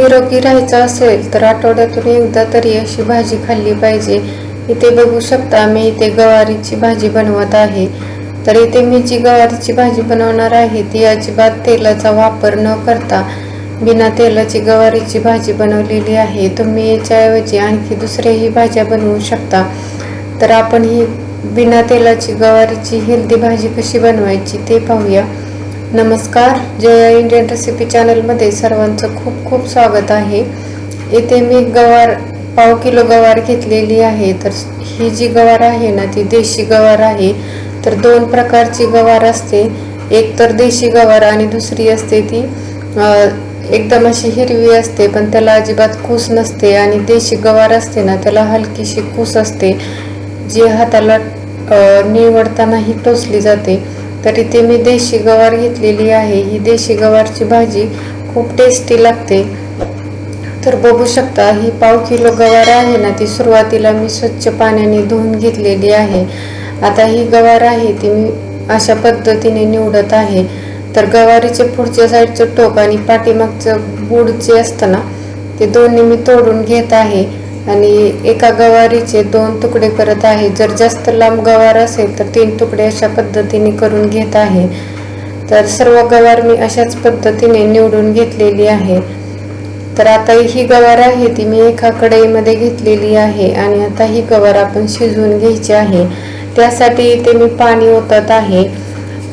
निरोगी राहायचं असेल तर आठवड्यातून एकदा तरी अशी भाजी खाल्ली पाहिजे. इथे बघू शकता मी इथे गवारीची भाजी बनवत आहे. तर इथे मी जी गवारीची भाजी बनवणार आहे ती अजिबात तेलाचा वापर न करता बिना तेलाची गवारीची भाजी बनवलेली आहे. तुम्ही याच्याऐवजी आणखी दुसऱ्याही भाज्या बनवू शकता. तर आपण ही बिना तेलाची गवारीची हेल्दी भाजी कशी बनवायची ते पाहूया. नमस्कार जया इंडियन रेसिपी चॅनलमध्ये सर्वांचं खूप खूप स्वागत आहे. इथे मी गवार पाव किलो गवार घेतलेली आहे. तर ही जी गवार आहे ना ती देशी गवार आहे. तर दोन प्रकारची गवार असते. एक तर देशी गवार आणि दुसरी असते ती एकदम अशी हिरवी असते पण त्याला अजिबात कूस नसते. आणि देशी गवार असते ना त्याला हलकीशी कूस असते जी हाताला निवडतानाही टोचली जाते. तर इथे मी देशी गवार घेतलेली आहे. ही देशी गवारची भाजी खूप टेस्टी लागते. तर बघू शकता ही पाव किलो गवार आहे ना ती सुरुवातीला मी स्वच्छ पाण्याने धुवून घेतलेली आहे. आता ही गवार आहे ती मी अशा पद्धतीने निवडत आहे. तर गवारीचे पुढच्या साईडचं टोक आणि पाठीमागचं बूड जे असतं ना ते दोन्ही मी तोडून घेत आहे. आणि एका गवारीचे दोन तुकडे करत आहे. जर जास्त लांब गवार असेल तर तीन तुकडे अशा पद्धतीने करून घेत आहे. तर सर्व गवार मी अशाच पद्धतीने निवडून घेतलेली आहे. तर आता ही गवार आहे ती मी एका कढईमध्ये घेतलेली आहे आणि आता ही गवार आपण शिजवून घ्यायची आहे. त्यासाठी इथे मी पाणी ओतत आहे.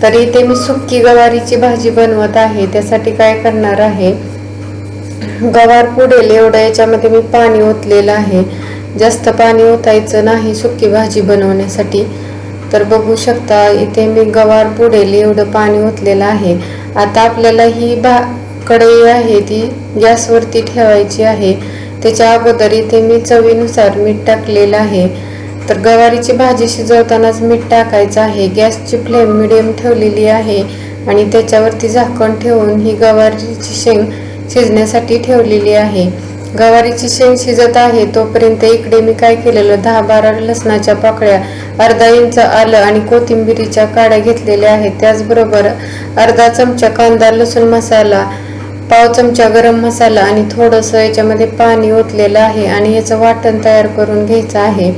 तर इथे मी सुक्की गवारीची भाजी बनवत आहे. त्यासाठी काय करणार आहे? गवार पुढेल एवढं याच्यामध्ये मी पाणी ओतलेलं आहे. जास्त पाणी ओतायचं नाही सुकी भाजी बनवण्यासाठी. तर बघू शकता इथे मी गवार पुडेल एवढं पाणी ओतलेलं आहे. आता आपल्याला ही भा कढई आहे ती गॅसवरती ठेवायची आहे. त्याच्या अगोदर इथे मी चवीनुसार मीठ टाकलेलं आहे. तर गवारीची भाजी शिजवतानाच मीठ टाकायचं आहे. गॅसची फ्लेम मिडियम ठेवलेली आहे. आणि त्याच्यावरती झाकण ठेवून ही गवारीची शेंग शिजण्यासाठी ठेवलेली आहे. गवारीची शेंग शिजत आहे तोपर्यंत इकडे मी काय केलेलं? दहा बारा लसणाच्या पाकळ्या अर्धा इंच आलं आणि कोथिंबिरीच्या काड्या घेतलेल्या आहेत. त्याचबरोबर अर्धा चमचा कांदा लसूण मसाला पाव चमचा गरम मसाला आणि थोडंसं याच्यामध्ये पाणी ओतलेलं आहे आणि याचं वाटण तयार करून घ्यायचं आहे.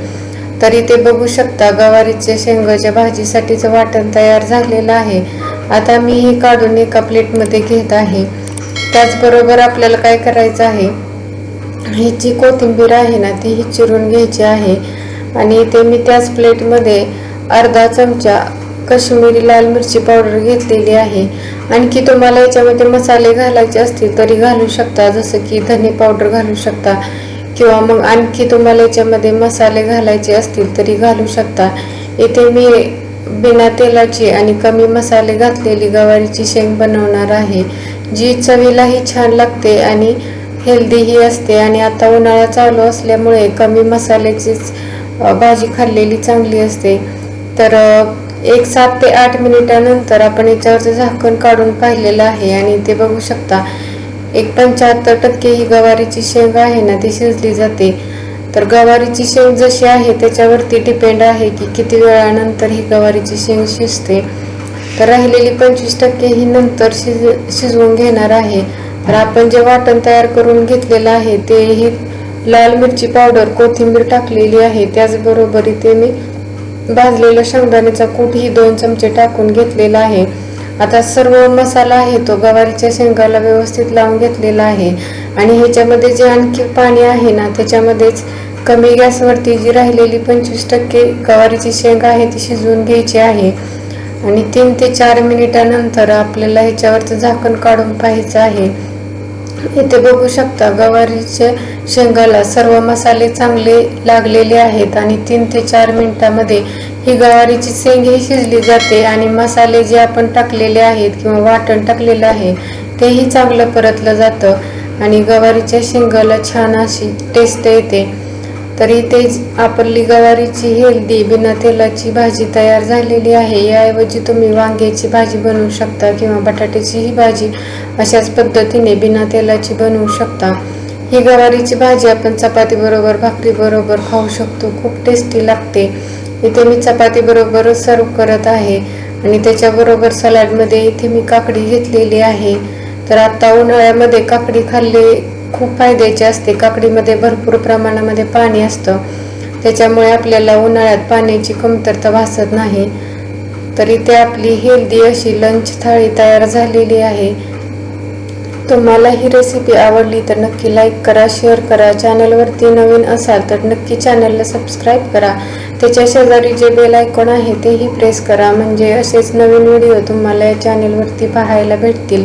तर इथे बघू शकता गवारीच्या शेंगाच्या भाजीसाठीचं वाटण तयार झालेलं आहे. आता मी हे काढून एका प्लेटमध्ये घेत आहे. त्याचबरोबर आपल्याला काय करायचं आहे? ही जी कोथिंबीर आहे ना ती ही चिरून घ्यायची आहे. आणि इथे मी त्याच प्लेटमध्ये अर्धा चमचा कश्मीरी लाल मिरची पावडर घेतलेली आहे. आणखी तुम्हाला याच्यामध्ये मसाले घालायचे असतील तरी घालू शकता जसं की धने पावडर घालू शकता. किंवा मग आणखी तुम्हाला याच्यामध्ये मसाले घालायचे असतील तरी घालू शकता. इथे मी बिना तेलाची आणि कमी मसाले घातलेली गवारीची शेंग बनवणार आहे. जी चवीलाही छान लागते आणि हेल्दीही असते आणि आता उन्हाळा चालू असल्यामुळे कमी मसाल्याचीच भाजी खाल्लेली चांगली असते. तर एक सात ते आठ मिनिटानंतर आपण याच्यावरचं झाकण काढून पाहिलेलं आहे आणि ते बघू शकता. एक पंच्याहत्तर टक्के ही गवारीची शेंग आहे ना ती शिजली जाते. तर गवारीची शेंग जशी आहे त्याच्यावरती डिपेंड आहे की किती वेळानंतर ही गवारीची शेंग शिजते. तर राहिलेली पंचवीस टक्के ही नंतर शिज शिजवून घेणार आहे. तर आपण जे वाटण तयार करून घेतलेलं आहे ते ही लाल मिरची पावडर कोथिंबीर टाकलेली आहे. त्याचबरोबर इथे मी भाजलेला शेंगदाण्याचा कूट ही दोन चमचे टाकून घेतलेला आहे. आता सर्व मसाला आहे तो गवारीच्या शेंगाला व्यवस्थित लावून घेतलेला आहे. आणि ह्याच्यामध्ये जे आणखी पाणी आहे ना त्याच्यामध्येच कमी गॅसवरती जी राहिलेली पंचवीस टक्के गवारीची शेंग आहे ती शिजवून घ्यायची आहे. आणि तीन ते चार मिनिटानंतर आपल्याला ह्याच्यावरचं झाकण काढून पाहायचं आहे. इथे बघू शकता गवारीच्या शेंगाला सर्व मसाले चांगले लागलेले आहेत आणि तीन ते चार मिनिटामध्ये ही गवारीची शेंग ही शिजली जाते आणि मसाले जे आपण टाकलेले आहेत किंवा वाटण टाकलेलं आहे तेही चांगलं परतलं जातं. आणि गवारीच्या शेंगाला छान अशी टेस्ट येते. तर इथे आपली गवारीची हेल्दी बिना तेलाची भाजी तयार झालेली आहे. याऐवजी तुम्ही वांग्याची भाजी बनवू शकता किंवा बटाट्याचीही भाजी अशाच पद्धतीने बिना तेलाची बनवू शकता. ही गवारीची भाजी आपण चपातीबरोबर भाकरीबरोबर खाऊ शकतो. खूप टेस्टी लागते. इथे मी चपातीबरोबरच सर्व करत आहे आणि त्याच्याबरोबर सलाडमध्ये इथे मी काकडी घेतलेली आहे. तर आता उन्हाळ्यामध्ये काकडी खाल्ली खूप फायद्याची असते. काकडीमध्ये भरपूर प्रमाणामध्ये पाणी असतं. त्याच्यामुळे आपल्याला उन्हाळ्यात पाण्याची कमतरता भासत नाही. तर इथे आपली हेल्दी अशी लंच थाळी तयार झालेली आहे. तुम्हाला ही रेसिपी आवडली तर नक्की लाईक करा शेअर करा. चॅनलवरती नवीन असाल तर नक्की चॅनलला सबस्क्राईब करा. त्याच्या शेजारी जे बेल आयकॉन आहे तेही प्रेस करा. म्हणजे असेच नवीन व्हिडिओ तुम्हाला या चॅनलवरती पाहायला भेटतील.